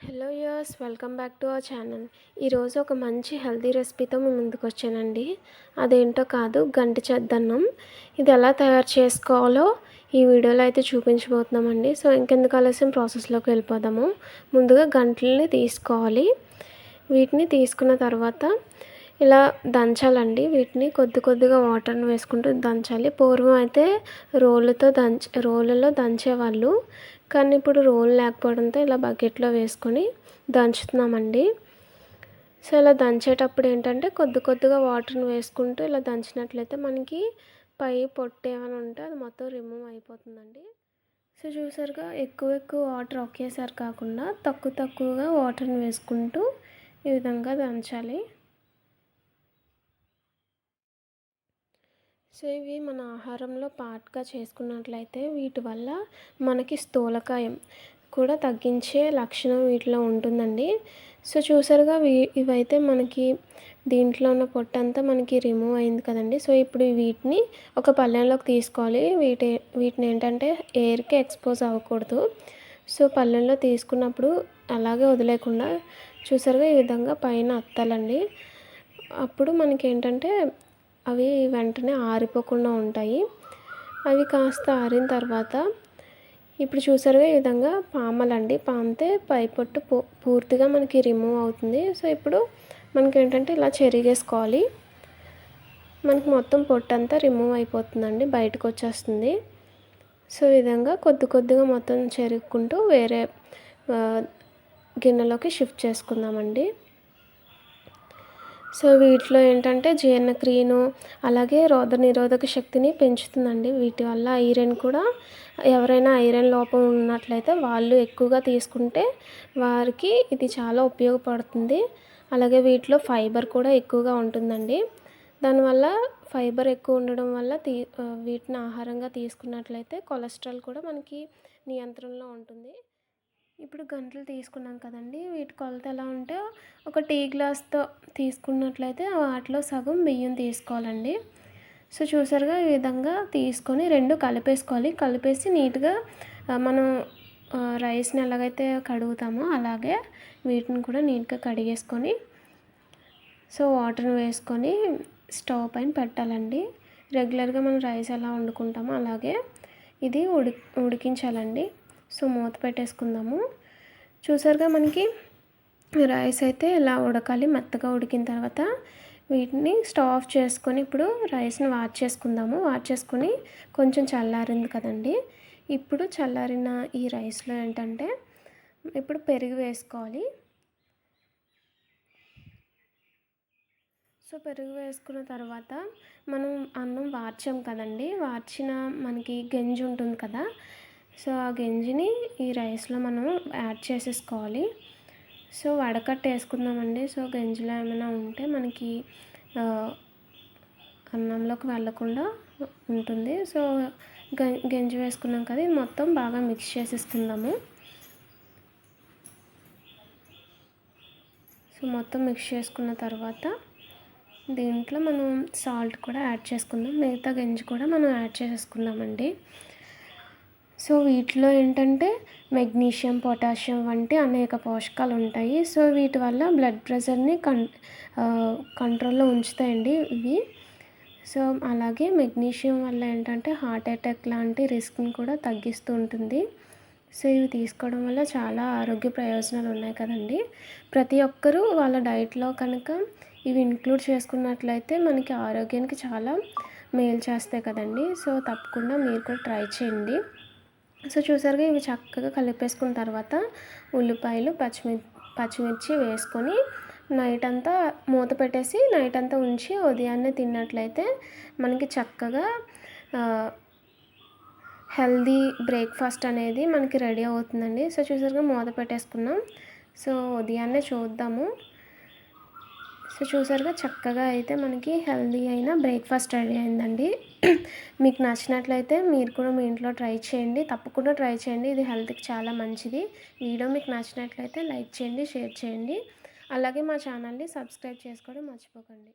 Hello యర్స్ welcome back to our channel ఈరోజు ఒక మంచి హెల్తీ రెసిపీతో మేము ముందుకు వచ్చానండి. అదేంటో కాదు గంటి చెద్దన్నం. ఇది ఎలా తయారు చేసుకోవాలో ఈ వీడియోలో అయితే చూపించబోతున్నామండి. సో ఇంకెందుకు ఆలస్యం ప్రాసెస్లోకి వెళ్ళిపోదాము. ముందుగా గంటలని తీసుకోవాలి. వీటిని తీసుకున్న తర్వాత ఇలా దంచాలండి. వీటిని కొద్ది కొద్దిగా వాటర్ని వేసుకుంటూ దంచాలి. పూర్వం అయితే రోలుతో దంచ రోలులో దంచేవాళ్ళు. కానీ ఇప్పుడు రోలు లేకపోవడంతో ఇలా బకెట్లో వేసుకొని దంచుతున్నామండి. సో ఇలా దంచేటప్పుడు ఏంటంటే కొద్ది కొద్దిగా వాటర్ని వేసుకుంటూ ఇలా దంచినట్లయితే మనకి పై పొట్టు ఏమైనా ఉంటే అది మొత్తం రిమూవ్ అయిపోతుందండి. సో చూసారుగా ఎక్కువ ఎక్కువ వాటర్ ఒకేసారి కాకుండా తక్కువ తక్కువగా వాటర్ని వేసుకుంటూ ఈ విధంగా దంచాలి. సో ఇవి మన ఆహారంలో పార్ట్గా చేసుకున్నట్లయితే వీటి వల్ల మనకి స్థూలకాయం కూడా తగ్గించే లక్షణం వీటిలో ఉంటుందండి. సో చూసారుగా ఇవైతే మనకి దీంట్లో ఉన్న పొట్టంతా మనకి రిమూవ్ అయింది కదండి. సో ఇప్పుడు వీటిని ఒక పళ్ళెంలోకి తీసుకోవాలి. వీటి వీటిని ఏంటంటే ఎయిర్కి ఎక్స్పోజ్ అవ్వకూడదు. సో పళ్ళెంలో తీసుకున్నప్పుడు అలాగే వదిలేకుండా చూసారుగా ఈ విధంగా పైన అత్తాలండి. అప్పుడు మనకి ఏంటంటే అవి వెంటనే ఆరిపోకుండా ఉంటాయి. అవి కాస్త ఆరిన తర్వాత ఇప్పుడు చూసారుగా ఈ విధంగా పామలండి. పామితే పైపొట్టు పూ పూర్తిగా మనకి రిమూవ్ అవుతుంది. సో ఇప్పుడు మనకి ఏంటంటే ఇలా చెరిగేసుకోవాలి. మనకి మొత్తం పొట్టు అంతా రిమూవ్ అయిపోతుందండి. బయటకు వచ్చేస్తుంది సో ఈ విధంగా కొద్ది కొద్దిగా మొత్తం చెరుక్కుంటూ వేరే గిన్నెలోకి షిఫ్ట్ చేసుకుందామండి. సో వీటిలో ఏంటంటే జీర్ణక్రియను అలాగే రోగ నిరోధక శక్తిని పెంచుతుందండి. వీటి వల్ల ఐరన్ కూడా ఎవరైనా ఐరన్ లోపం ఉన్నట్లయితే వాళ్ళు ఎక్కువగా తీసుకుంటే వారికి ఇది చాలా ఉపయోగపడుతుంది. అలాగే వీటిలో ఫైబర్ కూడా ఎక్కువగా ఉంటుందండి. దానివల్ల ఫైబర్ ఎక్కువ ఉండడం వల్ల తీ వీటిని ఆహారంగా తీసుకున్నట్లయితే కొలెస్ట్రాల్ కూడా మనకి నియంత్రణలో ఉంటుంది. ఇప్పుడు గంటలు తీసుకున్నాం కదండి. వీటి కొలత ఎలా ఉంటే ఒక టీ గ్లాస్తో తీసుకున్నట్లయితే వాటిలో సగం బియ్యం తీసుకోవాలండి. సో చూసారుగా ఈ విధంగా తీసుకొని రెండు కలిపేసుకోవాలి. కలిపేసి నీట్గా మనం రైస్ని ఎలాగైతే కడుగుతామో అలాగే వీటిని కూడా నీట్గా కడిగేసుకొని సో వాటర్ని వేసుకొని స్టవ్ పైన పెట్టాలండి. రెగ్యులర్గా మనం రైస్ ఎలా వండుకుంటామో అలాగే ఇది ఉడి ఉడికించాలండి. సో మూత పెట్టేసుకుందాము. చూసారుగా మనకి రైస్ అయితే ఇలా ఉడకాలి? మెత్తగా ఉడికిన తర్వాత వీటిని స్టవ్ ఆఫ్ చేసుకొని ఇప్పుడు రైస్ని వాచ్ చేసుకుందాము. వాచ్ చేసుకొని కొంచెం చల్లారింది కదండి. ఇప్పుడు చల్లారిన ఈ రైస్లో ఏంటంటే ఇప్పుడు పెరుగు వేసుకోవాలి. సో పెరుగు వేసుకున్న తర్వాత మనం అన్నం వార్చాం కదండి. వార్చిన మనకి గంజి ఉంటుంది కదా. సో ఆ గంజిని ఈ రైస్లో మనం యాడ్ చేసేసుకోవాలి. సో వడకట్టు వేసుకుందామండి. సో గంజిలో ఏమైనా ఉంటే మనకి అన్నంలోకి వెళ్ళకుండా ఉంటుంది. సో గంజి వేసుకున్నాం కదా మొత్తం బాగా మిక్స్ చేసేసుకుందాము. సో మొత్తం మిక్స్ చేసుకున్న తర్వాత దీంట్లో మనం సాల్ట్ కూడా యాడ్ చేసుకుందాం. మిగతా గంజి కూడా మనం యాడ్ చేసేసుకుందామండి. సో వీటిలో ఏంటంటే మెగ్నీషియం పొటాషియం వంటి అనేక పోషకాలు ఉంటాయి సో వీటి వల్ల బ్లడ్ ప్రెషర్ని కం కంట్రోల్లో ఉంచుతాయండి ఇవి. సో అలాగే మెగ్నీషియం వల్ల ఏంటంటే హార్ట్ అటాక్ లాంటి రిస్క్ని కూడా తగ్గిస్తూ ఉంటుంది. సో ఇవి తీసుకోవడం వల్ల చాలా ఆరోగ్య ప్రయోజనాలు ఉన్నాయి కదండి. ప్రతి ఒక్కరూ వాళ్ళ డైట్లో కనుక ఇవి ఇంక్లూడ్ చేసుకున్నట్లయితే మనకి ఆరోగ్యానికి చాలా మేలు చేస్తాయి కదండి. సో తప్పకుండా మీరు కూడా ట్రై చేయండి. సో చూసారుగా ఇవి చక్కగా కలిపేసుకున్న తర్వాత ఉల్లిపాయలు పచ్చిమిర్చి పచ్చిమిర్చి వేసుకొని నైట్ అంతా మూత పెట్టేసి నైట్ అంతా ఉంచి ఉదయాన్నే తిన్నట్లయితే మనకి చక్కగా హెల్దీ బ్రేక్ఫాస్ట్ అనేది మనకి రెడీ అవుతుందండి. సో చూసారుగా మూత పెట్టేసుకున్నాం. సో ఉదయాన్నే చూద్దాము. సో చూసారుగా చక్కగా అయితే మనకి హెల్దీ అయిన బ్రేక్ఫాస్ట్ రెడీ అయిందండి. మీకు నచ్చినట్లయితే మీరు కూడా మీ ఇంట్లో ట్రై చేయండి. తప్పకుండా ట్రై చేయండి. ఇది హెల్త్కి చాలా మంచిది. వీడియో మీకు నచ్చినట్లయితే లైక్ చేయండి షేర్ చేయండి. అలాగే మా ఛానల్ని సబ్స్క్రైబ్ చేసుకోవడం మర్చిపోకండి.